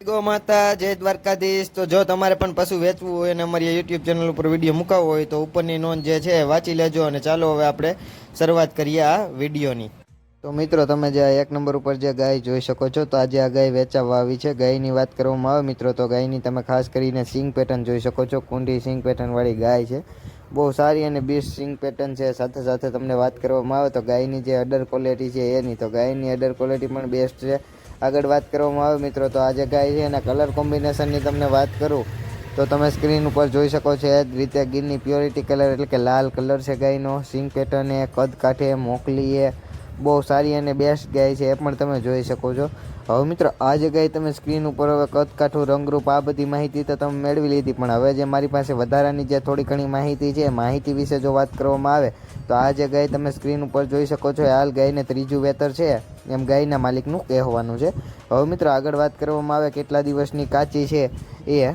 Go માતા, જય દ્વારકાધીશ. તો જો તમારે પણ પશુ વેચવું હોય અને અમારી યુટ્યુબ ચેનલ ઉપર વીડિયો મુકાવવો હોય તો ઉપરની નોંધ જે છે વાંચી લેજો અને ચાલો હવે આપણે શરૂઆત કરીએ આ વિડીયોની. તો મિત્રો, તમે જે એક નંબર ઉપર જે ગાય જોઈ શકો છો, તો આજે આ ગાય વેચાવા આવી છે. ગાયની વાત કરવામાં આવે મિત્રો, તો ગાયની તમે ખાસ કરીને સિંગ પેટર્ન જોઈ શકો છો. કુંડી સિંગ પેટર્નવાળી ગાય છે. બહુ સારી અને બીસ સિંગ પેટર્ન છે. સાથે સાથે તમને વાત કરવામાં આવે તો ગાયની જે અડર ક્વોલિટી છે એની, તો ગાયની અડર ક્વોલિટી પણ બેસ્ટ છે. આગળ વાત કરવામાં આવે મિત્રો, તો આ જે ગાય છે એના કલર કોમ્બિનેશનની તમને વાત કરું, તો તમે સ્ક્રીન ઉપર જોઈ શકો છો એ જ રીતે ગીરની પ્યોરિટી કલર એટલે કે લાલ કલર છે ગાયનો. સિંગ પેટર્ન એ, કદ કાઠે મોકલી એ, બહુ સારી અને બેસ્ટ ગાય છે એ પણ તમે જોઈ શકો છો. હવે મિત્રો આ જગ્યાએ ગાય તમે સ્ક્રીન ઉપર હવે કદ કાઠું, રંગરૂપ આ બધી માહિતી તો તમે મેળવી લીધી, પણ હવે જે મારી પાસે વધારાની જે થોડી ઘણી માહિતી છે માહિતી વિશે જો વાત કરવામાં આવે, તો આ જે ગાય તમે સ્ક્રીન ઉપર જોઈ શકો છો હાલ ગાયને ત્રીજું વેતર છે. એમ ગાયના માલિકનું કહેવાનું છે. હવે મિત્રો આગળ વાત કરવામાં આવે કેટલા દિવસની કાચી છે એ.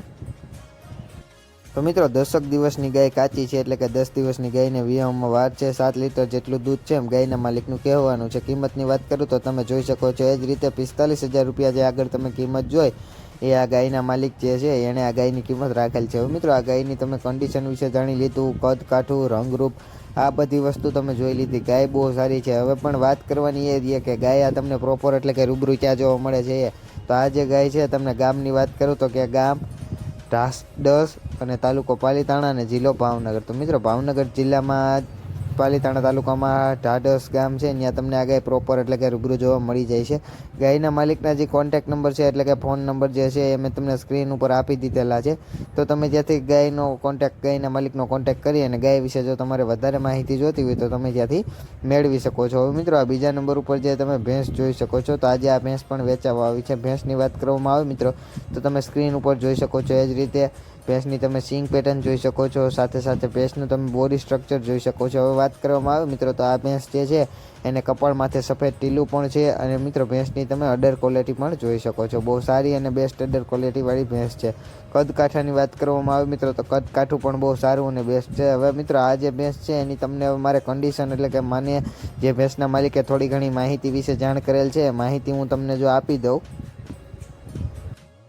તો મિત્રો દસક દિવસની ગાય કાચી છે એટલે કે દસ દિવસની ગાયને વિયામાં વાર છે, સાત લીટર જેટલું દૂધ છે એમ ગાયના માલિકનું કહેવાનું છે. કિંમતની વાત કરું તો તમે જોઈ શકો છો એ જ રીતે પિસ્તાલીસ હજાર રૂપિયા જે આગળ તમે કિંમત જોઈ એ આ ગાયના માલિક જે છે એણે આ ગાયની કિંમત રાખેલ છે. મિત્રો, આ ગાયની તમે કન્ડિશન વિશે જાણી લીધું, કદ કાઠું, રંગરૂપ, આ બધી વસ્તુ તમે જોઈ લીધી. ગાય બહુ સારી છે. હવે પણ વાત કરવાની એ રહી કે ગાય આ તમને પ્રોપર એટલે કે રૂબરૂ ક્યાં જોવા મળે છે. તો આ જે ગાય છે, તમને ગામની વાત કરું તો કે ગામ ઢાસડસ અને તાલુકો પાલીતાણા અને જિલ્લો ભાવનગર. તો મિત્રો, ભાવનગર જિલ્લામાં પાલીતાણા તાલુકામાં ઢાઢસ ગામ છે. ત્યાં તમને આ ગાય પ્રોપર એટલે કે રૂબરૂ જોવા મળી જાય છે. ગાયના માલિકના જે કોન્ટેક્ટ નંબર છે એટલે કે ફોન નંબર જે છે એ મેં તમને સ્ક્રીન ઉપર આપી દીધેલા છે. તો તમે જ્યાંથી ગાયનો કોન્ટેક્ટ ગાયના માલિકનો કોન્ટેક્ટ કરી અને ગાય વિશે જો તમારે વધારે માહિતી જોતી હોય તો તમે ત્યાંથી મેળવી શકો છો. હવે મિત્રો, આ બીજા નંબર ઉપર જે તમે ભેંસ જોઈ શકો છો, તો આજે આ ભેંસ પણ વેચાવા આવી છે. ભેંસની વાત કરવામાં આવે મિત્રો, તો તમે સ્ક્રીન ઉપર જોઈ શકો છો. એ જ રીતે ભેંસની તમે સિંગ પેટર્ન જોઈ શકો છો, સાથે સાથે ભેંસનું તમે બોડી સ્ટ્રક્ચર જોઈ શકો છો. હવે વાત કરવામાં આવે, મિત્રો, તો આ ભેંસ જે છે, એને કપાળ માથે સફેદ ટીલું પણ છે અને મિત્રો, ભેંસની તમે અડર ક્વોલિટી પણ જોઈ શકો છો. બહુ સારી અને બેસ્ટ અડર ક્વોલિટીવાળી ભેંસ છે. કદકાઠાની વાત કરવામાં આવે, મિત્રો, તો કદકાઠું પણ બહુ સારું અને બેસ્ટ છે. હવે, મિત્રો, આ જે ભેંસ છે, એની તમને મારે કન્ડિશન એટલે કે માને જે ભેંસના માલિકે થોડી ઘણી માહિતી વિશે જાણ કરેલ છે. માહિતી હું તમને જો આપી દઉં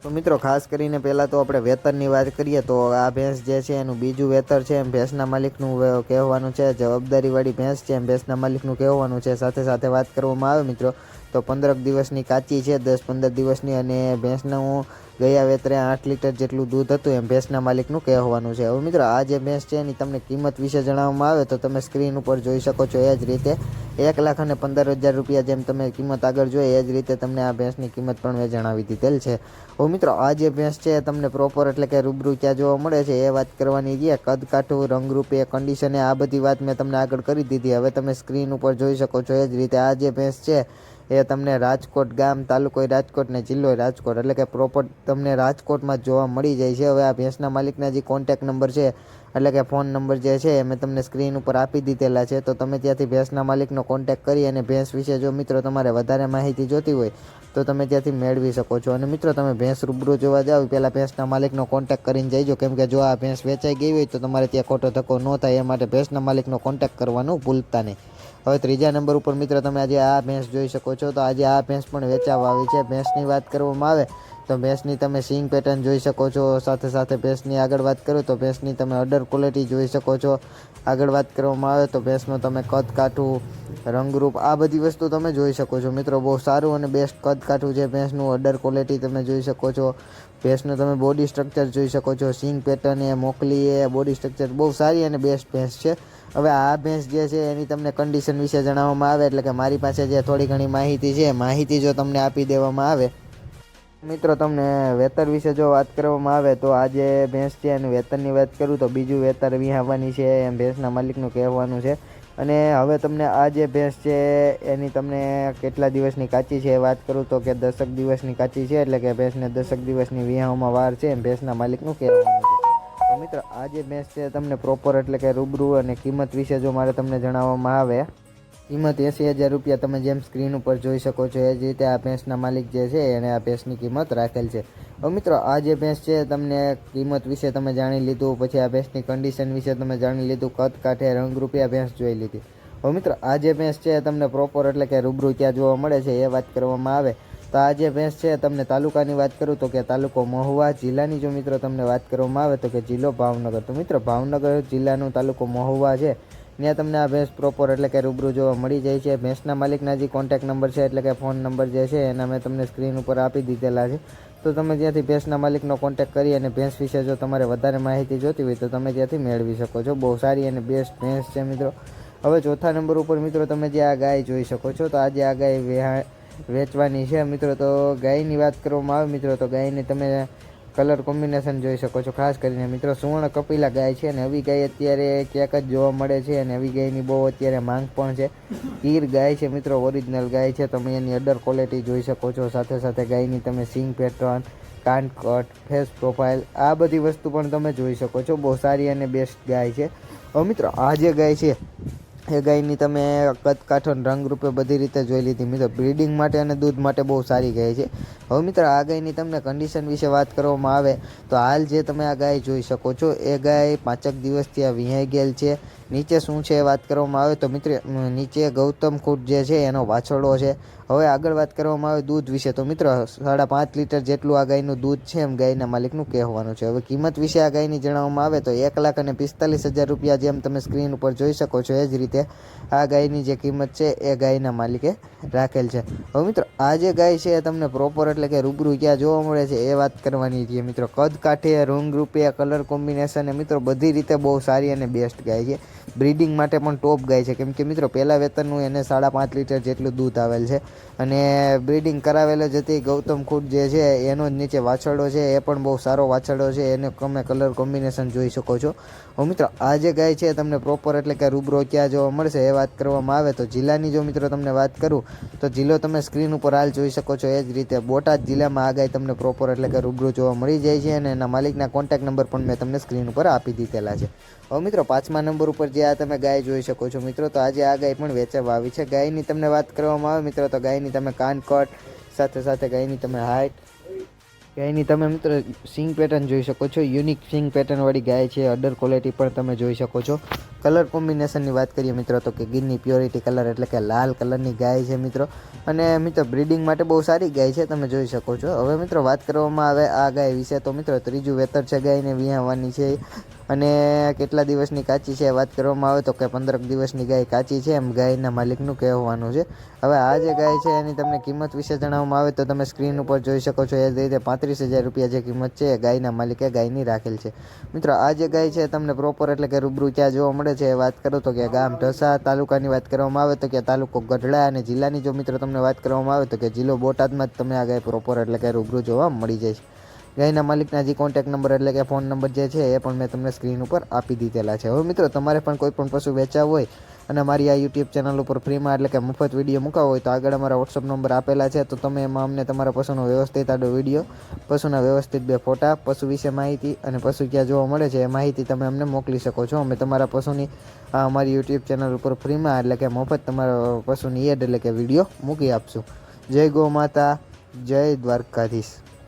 તો મિત્રો, ખાસ કરીને પહેલાં તો આપણે વેતરની વાત કરીએ તો આ ભેંસ જે છે એનું બીજું વેતર છે એમ ભેંસના માલિકનું કહેવાનું છે, જવાબદારીવાળી ભેંસ છે એમ ભેંસના માલિકનું કહેવાનું છે. સાથે સાથે વાત કરવામાં આવે મિત્રો, તો પંદરક દિવસની કાચી છે, દસ પંદર દિવસની અને ભેંસનું ગયા વેતરે આઠ લીટર જેટલું દૂધ હતું એમ ભેંસના માલિકનું કહેવાનું છે. હવે મિત્રો, આ જે ભેંસ છે એની તમને કિંમત વિશે જણાવવામાં આવે તો તમે સ્ક્રીન ઉપર જોઈ શકો છો. એ જ રીતે એક લાખ અને પંદર હજાર રૂપિયા જેમ તમે કિંમત આગળ જોઈ, એ જ રીતે તમને આ ભેંસની કિંમત પણ મેં જણાવી દીધેલ છે. હવે મિત્રો, આ જે ભેંસ છે તમને પ્રોપર એટલે કે રૂબરૂ ક્યાં જોવા મળે છે. એ વાત કરવાની છે કદ કાઠું રંગરૂપે કન્ડિશને આ બધી વાત મેં તમને આગળ કરી દીધી. હવે તમે સ્ક્રીન ઉપર જોઈ શકો છો. એ જ રીતે આ જે ભેંસ છે એ તમને રાજકોટ ગામ, તાલુકો રાજકોટ ને જિલ્લો રાજકોટ. એટલે કે પ્રોપર તમને રાજકોટમાં જોવા મળી જાય છે. હવે આ ભેંસના માલિકના જે કોન્ટેક નંબર છે, એટલે કે ફોન નંબર જે છે મેં તમને સ્ક્રીન ઉપર આપી દીધેલા છે. તો તમે ત્યાંથી ભેંસના માલિકનો કોન્ટેક કરી અને ભેંસ વિશે જો મિત્રો તમારે વધારે માહિતી જોતી હોય, તો તમે ત્યાંથી મેળવી શકો છો. અને મિત્રો તમે ભેંસ રૂબરૂ જોવા જાવ, પહેલાં ભેંસના માલિકનો કોન્ટેક કરીને જઈજો. કેમ કે જો આ ભેંસ વેચાઈ ગઈ હોય, તો તમારે ત્યાં ખોટો ધક્કો ન થાય. એ માટે ભેંસના માલિકનો કોન્ટેક કરવાનું ભૂલતા નહીં. હવે ત્રીજા નંબર ઉપર મિત્ર તમે આજે આ ભેંસ જોઈ શકો છો. તો આજે આ ભેંસ પણ વેચાવા આવી છે. ભેંસની વાત કરવામાં આવે તો ભેંસની તમે સિંગ પેટર્ન જોઈ શકો છો. સાથે સાથે ભેંસની આગળ વાત કરું તો ભેંસની તમે અડર ક્વોલિટી જોઈ શકો છો. આગળ વાત કરવામાં આવે તો ભેંસનું તમે કદ કાઠું, રંગરૂપ આ બધી વસ્તુ તમે જોઈ શકો છો. મિત્રો, બહુ સારું અને બેસ્ટ કદ કાઠું છે ભેંસનું અડર ક્વોલિટી તમે જોઈ શકો છો. ભેંસનું તમે બોડી સ્ટ્રક્ચર જોઈ શકો છો. સિંગ પેટર્ન એ, મોકલી એ બોડી સ્ટ્રક્ચર બહુ સારી અને બેસ્ટ ભેંસ છે. હવે આ ભેંસ જે છે એની તમને કન્ડિશન વિશે જણાવવામાં આવે, એટલે કે મારી પાસે જે થોડી ઘણી માહિતી છે માહિતી જો તમને આપી દેવામાં આવે. મિત્રો, તમને વેતર વિશે જો વાત કરવામાં આવે, તો આ જે ભેંસ છે, એની વેતરની વાત કરું, તો બીજું વેતર વિહાવાની છે, એમ ભેંસના માલિકનું કહેવાનું છે. અને હવે તમને આ જે ભેંસ છે, એની તમને કેટલા દિવસની કાચી છે, એ વાત કરું, તો કે દસક દિવસની કાચી છે, એટલે કે ભેંસને દસક દિવસની વિહાવમાં વાર છે, એમ ભેંસના માલિકનું કહેવાનું છે. તો મિત્રો આ જે ભેંસ છે તમને પ્રોપર એટલે કે રૂબરૂ અને કિંમત વિશે જો મારે તમને જણાવવામાં આવે, કિંમત એંસી હજાર રૂપિયા તમે જેમ સ્ક્રીન ઉપર જોઈ શકો છો, એ જ રીતે આ ભેંસના માલિક જે છે એણે આ ભેંસની કિંમત રાખેલ છે. હવે મિત્રો આ જે ભેંસ છે, તમને કિંમત વિશે તમે જાણી લીધું, પછી આ ભેંસની કન્ડિશન વિશે તમે જાણી લીધું, કદ કાંઠે રંગ રૂપિયા ભેંસ જોઈ લીધી. હવે મિત્રો આ જે ભેંસ છે, તમને પ્રોપર એટલે કે રૂબરૂ ક્યાં જોવા મળે છે, એ વાત કરવામાં આવે. તો આ જે ભેંસ છે, તમને તાલુકાની વાત કરું તો કે તાલુકો મહુવા જિલ્લાની જો મિત્રો તમને વાત કરવામાં આવે તો કે જિલ્લો ભાવનગર. તો મિત્રો, ભાવનગર જિલ્લાનું તાલુકો મહુવા છે. ત્યાં તમને આ ભેંસ પ્રોપર એટલે કે રૂબરૂ જોવા મળી જાય છે. ભેંસના માલિકના જે કોન્ટેક નંબર છે, એટલે કે ફોન નંબર જે છે, એના મેં તમને સ્ક્રીન ઉપર આપી દીધેલા છે. તો તમે ત્યાંથી ભેંસના માલિકનો કોન્ટેક કરી અને ભેંસ વિશે જો તમારે વધારે માહિતી જોતી હોય તો તમે ત્યાંથી મેળવી શકો છો. બહુ સારી અને બેસ્ટ ભેંસ છે મિત્રો. હવે ચોથા નંબર ઉપર મિત્રો તમે જે આ ગાય જોઈ શકો છો, તો આજે આ ગાય વેચવાની છે મિત્રો. તો ગાયની વાત કરવામાં આવે મિત્રો, તો ગાયની તમે કલર કોમ્બિનેશન જોઈ શકો છો, ખાસ કરીને મિત્રો. સુવર્ણ કપિલા ગાય છે અને આવી ગાય અત્યારે ક્યાંક જ જોવા મળે છે અને આવી ગાયની બહુ અત્યારે માંગ પણ છે. ગીર ગાય છે મિત્રો, ઓરિજિનલ ગાય છે. તમે એની અડર ક્વોલિટી જોઈ શકો છો. સાથે સાથે ગાયની તમે સિંગ પેટર્ન કાન કટ ફેસ પ્રોફાઇલ આ બધી વસ્તુ પણ તમે જોઈ શકો છો. બહુ સારી અને બેસ્ટ ગાય છે. મિત્રો, આ જે ગાય છે એ ગાયની તમે કદ કાઠો અને રંગ રૂપે બધી રીતે જોઈ લીધી. મિત્રો, બ્રીડિંગ માટે અને દૂધ માટે બહુ સારી ગાય છે. હવે મિત્રો, આ ગાયની તમને કન્ડિશન વિશે વાત કરવામાં આવે, તો હાલ જે તમે આ ગાય જોઈ શકો છો, એ ગાય પાંચક દિવસથી આ વિહાઈ ગયેલ છે. નીચે શું છે વાત કરવામાં આવે તો મિત્ર નીચે ગૌતમ ખૂટ જે છે એનો વાછરડો છે. હવે આગળ વાત કરવામાં આવે દૂધ વિશે તો મિત્રો, સાડા પાંચ લીટર જેટલું આ ગાયનું દૂધ છે એમ ગાયના માલિકનું કહેવાનું છે. હવે કિંમત વિશે આ ગાયની જણાવવામાં આવે તો એક લાખ અને પિસ્તાલીસ હજાર રૂપિયા જેમ તમે સ્ક્રીન ઉપર જોઈ શકો છો એ જ રીતે આ ગાયની જે કિંમત છે એ ગાયના માલિકે રાખેલ છે. હવે મિત્રો, આ જે ગાય છે એ તમને પ્રોપર એટલે કે રૂબરૂ ક્યાં જોવા મળે છે એ વાત કરવાની છે મિત્રો. કદ કાઠે રંગ રૂપે કલર કોમ્બિનેશન મિત્રો બધી રીતે બહુ સારી અને બેસ્ટ ગાય છે. બ્રીડિંગ માટે પણ ટોપ ગાય છે. કેમ કે મિત્રો, પહેલાં વેતનનું એને સાડા પાંચ લીટર જેટલું દૂધ આવેલ છે. અને બ્રીડિંગ કરાવેલ જતી ગૌતમ ખુટ જે છે, એનો જ નીચે વાછરડો છે. એ પણ બહુ સારો વાછરડો છે. એને તમે કલર કોમ્બિનેશન જોઈ શકો છો. હવે મિત્રો, આ જે ગાય છે, તમને પ્રોપર એટલે કે રૂબરો ક્યાં જોવા મળશે એ વાત કરવામાં આવે. તો જિલ્લાની જો મિત્રો તમને વાત કરું, તો જિલ્લો તમે સ્ક્રીન ઉપર હાલ જોઈ શકો છો. એ જ રીતે બોટાદ જિલ્લામાં આ ગાય તમને પ્રોપર એટલે કે રૂબરૂ જોવા મળી જાય છે અને એના માલિકના કોન્ટેક નંબર પણ મેં તમને સ્ક્રીન ઉપર આપી દીધેલા છે. હવે મિત્રો, પાંચમા નંબર ઉપર જે આ તમે ગાય જોઈ શકો છો. મિત્રો, તો આજે આ ગાય પણ વેચવા આવી છે. ગાયની તમને વાત કરવામાં આવે, મિત્રો, તો ગાયની તમે કાનકટ સાથે સાથે ગાયની તમે હાઇટ ગાયની તમે, મિત્રો, સિંગ પેટર્ન જોઈ શકો છો. યુનિક સિંગ પેટર્નવાળી ગાય છે. અડર ક્વોલિટી પણ તમે જોઈ શકો છો. કલર કોમ્બિનેશનની વાત કરીએ મિત્રો, તો કે ગીરની પ્યોરિટી કલર એટલે કે લાલ કલરની ગાય છે મિત્રો. અને મિત્રો, બ્રીડિંગ માટે બહુ સારી ગાય છે, તમે જોઈ શકો છો. હવે મિત્રો, વાત કરવામાં આવે આ ગાય વિશે, તો મિત્રો, ત્રીજું વેતર છે ગાયને વિહાવાની છે. અને કેટલા દિવસની કાચી છે વાત કરવામાં આવે, તો કે પંદરક દિવસની ગાય કાચી છે, એમ ગાયના માલિકનું કહેવાનું છે. હવે આ જે ગાય છે, એની તમને કિંમત વિશે જણાવવામાં આવે, તો તમે સ્ક્રીન ઉપર જોઈ શકો છો, એ રીતે પાંત્રીસ હજાર રૂપિયા જે કિંમત છે, એ ગાયના માલિકે ગાયની રાખેલ છે. મિત્રો, આ જે ગાય છે તમને પ્રોપર એટલે કે રૂબરૂ ક્યાં જોવા મળે છે એ વાત કરો તો કે ગામ ઢસા તાલુકાની વાત કરવામાં આવે તો કે તાલુકો ગઢડા અને જિલ્લાની જો મિત્રો તમને વાત કરવામાં આવે તો કે જિલ્લો બોટાદમાં જ તમે આગળ પ્રોપર એટલે કે રૂબરૂ જોવા મળી જાય છે. ગાયના માલિકના જે કોન્ટેક નંબર એટલે કે ફોન નંબર જે છે એ પણ મેં તમને સ્ક્રીન ઉપર આપી દીધેલા છે. હવે મિત્રો, તમારે પણ કોઈ પણ પશુ વેચાવ હોય અને મારી આ યુટ્યુબ ચેનલ ઉપર ફ્રીમાં એટલે કે મફત વીડિયો મુકાવો હોય તો આગળ અમારા વોટ્સઅપ નંબર આપેલા છે, તો તમે એમાં અમને તમારા પશુનો વ્યવસ્થિત આડો વીડિયો પશુના વ્યવસ્થિત બે ફોટા, પશુ વિશે માહિતી અને પશુ ક્યાં જોવા મળે છે એ માહિતી તમે અમને મોકલી શકો છો. અમે તમારા પશુની અમારી યુટ્યુબ ચેનલ ઉપર ફ્રીમાં એટલે કે મફત તમારા પશુની એડ એટલે કે વીડિયો મૂકી આપશું. જય ગૌ માતા, જય દ્વારકાધીશ.